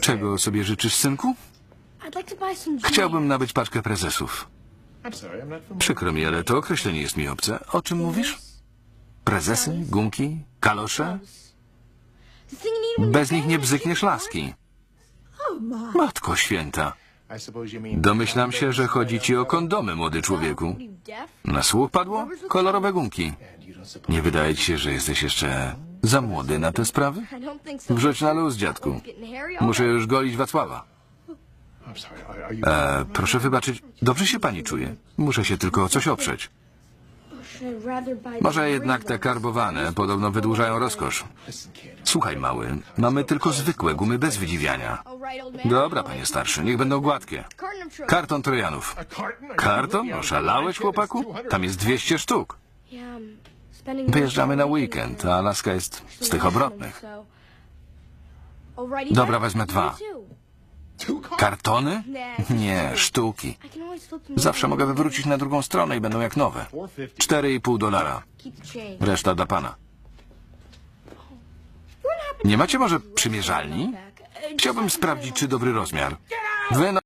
Czego sobie życzysz, synku? Chciałbym nabyć paczkę prezesów. Przykro mi, ale to określenie jest mi obce. O czym mówisz? Prezesy, gumki, kalosze? Bez nich nie bzykniesz laski. Matko święta. Domyślam się, że chodzi ci o kondomy, młody człowieku. Na słuch padło? Kolorowe gumki. Nie wydaje ci się, że jesteś jeszcze za młody na te sprawy? Wrzuć na luz, dziadku. Muszę już golić Wacława. E, proszę wybaczyć, dobrze się pani czuje. Muszę się tylko o coś oprzeć. Może jednak te karbowane podobno wydłużają rozkosz. Słuchaj, mały, mamy tylko zwykłe gumy bez wydziwiania. Dobra, panie starszy, niech będą gładkie. Karton Trojanów. Karton? Oszalałeś, chłopaku? Tam jest 200 sztuk. Wyjeżdżamy na weekend a Alaska jest z tych obrotnych. Dobra, wezmę dwa. Kartony? Nie, sztuki. Zawsze mogę wywrócić na drugą stronę i będą jak nowe. 4,5 dolara. Reszta dla pana. Nie macie może przymierzalni? Chciałbym sprawdzić, czy dobry rozmiar. Wy no...